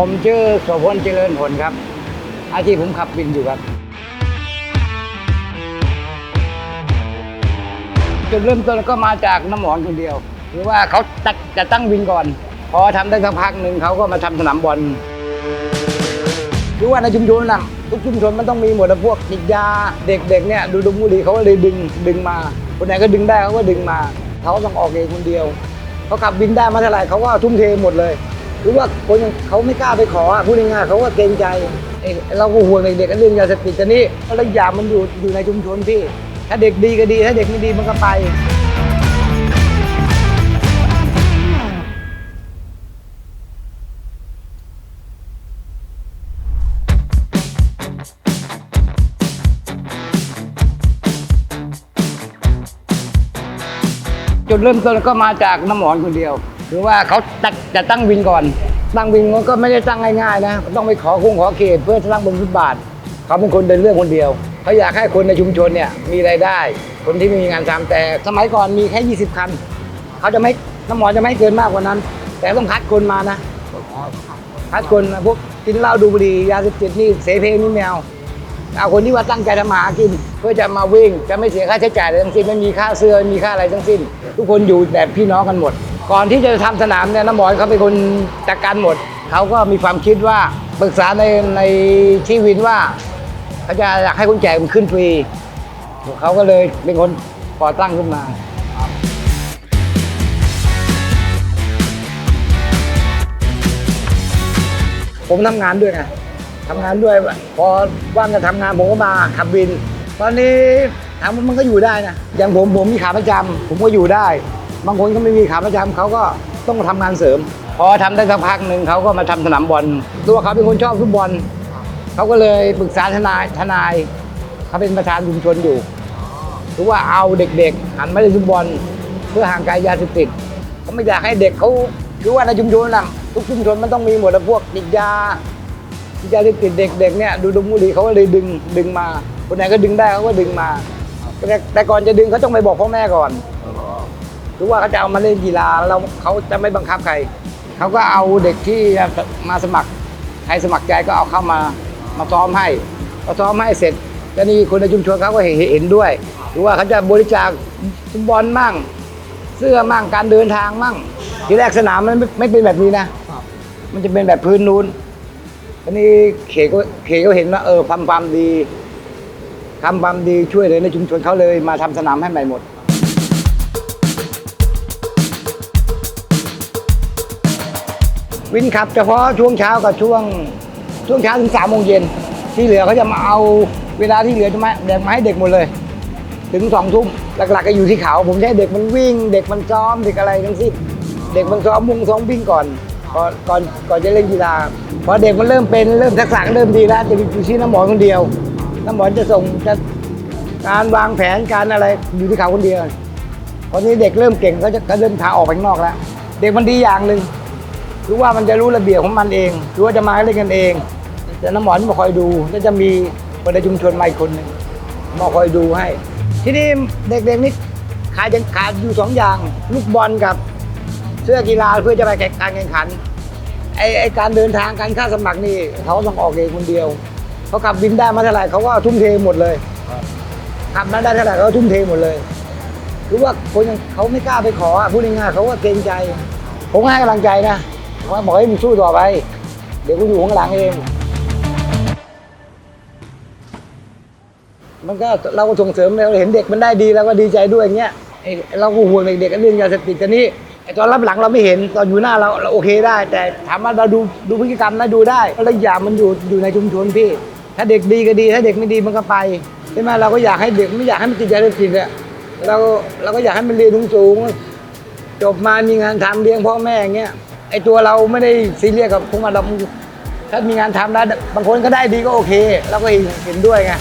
ผมชื่อโสพลเจริญผลครับ อาชีพผมขับวินอยู่ครับ จุดเริ่มต้นก็มาจากน้ำหมอนคนเดียวคือว่าเขาจะจะตั้งวินก่อน พอทำได้สักพักหนึ่งเขาก็มาทำสนามบอลคือว่าในชุมชนน่ะทุกชุมชนมันต้องมีหมดพวกติดยาเด็กๆเนี่ยดูดมบุหรี่เขาก็เลยดึงดึงมาคนไหนก็ดึงได้เขาก็ดึงมา เขาต้องออกเองคนเดียวเขาขับวินได้มาเท่าไหร่เขาก็ทุ่มเทหมดเลย คือว่าคนยังเขาไม่กล้าไปขอพูดง่ายๆเขาก็เกรงใจเอ้ยเราก็ห่วงเด็กๆเรื่องยาเสพติดแต่นี่แล้วอย่างมันอยู่อยู่ในชุมชนพี่ ถ้าเด็กดีก็ดีถ้าเด็กไม่ดีมันก็ไปจุดเริ่มต้นก็มาจากน้ำหมอนคนเดียว คือว่าเขาจะจะตั้งวินก่อน ตั้งวินมันก็ไม่ได้ตั้งง่ายๆนะต้องไปขอคุ้งขอเขตเพื่อจะตั้งบนฟุตบาทเขาเป็นคนเดินเรื่องคนเดียวเขาอยากให้คนในชุมชนเนี่ยมีรายได้ คนที่มีงานทำแต่สมัยก่อนมีแค่ 20 คันเขาจะไม่น้ำหมอจะไม่เกินมากกว่านั้น แต่ต้องคัดคนมานะคัดคนนะพวกกินเหล้าดูบุหรี่ยาเสพติดนี่เสเพลนี่แมวเอาคนที่ว่าตั้งใจทำมาหากิน เพื่อจะมาวิ่งจะไม่เสียค่าใช้จ่ายอะไรทั้งสิ้นไม่มีค่าเสื้อไม่มีค่าอะไรทั้งสิ้น ทุกคนอยู่แบบพี่น้องกันหมด ก่อนที่จะทำสนามเนี่ยน้ำหมอนเขาเป็นคนจัดการหมด เขาก็มีความคิดว่าปรึกษาในในที่วินว่าเขาจะอยากให้คนแจกมันขึ้นฟรีเขาก็เลยเป็นคนก่อตั้งขึ้นมาผมทำงานด้วยไงทำงานด้วย พอว่างจะทำงานผมก็มาขับวิน ตอนนี้ถามว่ามันก็อยู่ได้นะ อย่างผมผมมีขาประจำผมก็อยู่ได้ บางคนก็ไม่มีขาประจำเขาก็ต้องทำงานเสริม พอทำได้สักพักหนึ่งเขาก็มาทำสนามบอลตัวเขาเป็นคนชอบฟุตบอลเขาก็เลยปรึกษาทนายทนายเขาเป็นประธานชุมชนอยู่หรือว่าเอาเด็กๆหันมาเล่นฟุตบอล เพื่อห่างไกลยาเสพติดเขาไม่อยากให้เด็กเขาคือว่าในชุมชนนะทุกชุมชนมันต้องมีหมดนะพวกติดยาติดยาเสพติดเด็กๆเนี่ยดูดมบุหรี่เขาก็เลยดึงดึงมาคนไหนก็ดึงได้เขาก็ดึงมาแต่ก่อนจะดึงเขาต้องไปบอกพ่อแม่ก่อน หรือว่าเขาจะเอามาเล่นกีฬาแล้วเขาจะไม่บังคับใครเขาก็เอาเด็กที่มาสมัครใครสมัครใจก็เอาเข้ามามาซ้อมให้พอซ้อมให้เสร็จแล้วนี่คนในชุมชนเขาก็เห็นเห็นด้วย หรือว่าเขาจะบริจาคฟุตบอลมั่ง เสื้อมั่งการเดินทางมั่ง ทีแรกสนามมันไม่ไม่เป็นแบบนี้นะมันจะเป็นแบบพื้นนู้นอันนี้เขตก็เขตก็เห็นว่าเออทำความดีทำความดีช่วยเลยในชุมชนเขาเลยมาทำสนามให้ใหม่หมด วินขับเฉพาะช่วงเช้ากับช่วงช่วงเช้าถึงสามโมงเย็นที่เหลือเขาจะมาเอาเวลาที่เหลือจะมาแบ่งมาให้เด็กหมดเลย ถึงสองทุ่มหลักๆก็อยู่ที่เขา ผมให้เด็กมันวิ่ง เด็กมันซ้อมเด็กอะไรทั้งสิ้นเด็กมันซ้อมมุ่งซ้อมวิ่งก่อนก่อนก่อนก่อนจะเล่นกีฬาพอเด็กมันเริ่มเป็นเริ่มทักษะเริ่มดีแล้วจะอยู่ที่น้ำหมอนคนเดียวน้ำหมอนจะส่งจะการวางแผนการอะไรอยู่ที่เขาคนเดียวตอนนี้เด็กเริ่มเก่งเขาจะเขาเริ่มพาออกไปข้างนอกแล้ว เด็กมันดีอย่างหนึ่ง รู้ว่ามันจะรู้ระเบียบของมันเองหรู้ว่าจะมาเล่นกันเอง แต่น้ำหมอนมาคอยดูแล้วจะมีคนในชุมชนมาอีกคนหนึ่งมาคอยดูให้ ที่นี่เด็กๆนี่ขาดยังขาดอยู่สองอย่างลูกบอลกับเสื้อกีฬาเพื่อจะไปแข่งการแข่งขันไอไอการเดินทางการค่าสมัครนี่เขาต้องออกเองคนเดียวเขาขับวินได้มาเท่าไหร่เขาก็ทุ่มเทหมดเลยขับมาได้เท่าไหร่เขาก็ทุ่มเทหมดเลยคือว่าคนเขาไม่กล้าไปขอพูดง่ายๆเขาก็เกรงใจ ผมให้กำลังใจนะ ว่าบอกให้มึงสู้ต่อไป เดี๋ยวกูอยู่ข้างหลังเอง มันก็เราก็ส่งเสริมเราเห็นเด็กมันได้ดีเราก็ดีใจด้วยอย่างเงี้ยเราก็ห่วงเด็กๆเรื่องยาเสพติดแต่นี้ตอนรับหลังเราไม่เห็นตอนอยู่หน้าเราเราโอเคได้ แต่ถามว่าเราดูดูพฤติกรรมนะดูได้แล้วอย่างมันอยู่อยู่ในชุมชนพี่ ถ้าเด็กดีก็ดี ถ้าเด็กไม่ดีมันก็ไปใช่ไหมเราก็อยากให้เด็กไม่อยากให้มันติดยาเสพติดอะเราเราก็อยากให้มันเรียนสูงๆจบมามีงานทำเลี้ยงพ่อแม่อย่างเงี้ย ไอตัวเราไม่ได้ซีเรียสกับพวกมันเราถ้ามีงานทำแล้วบางคนก็ได้ดีก็โอเค แล้วก็เห็นด้วยไง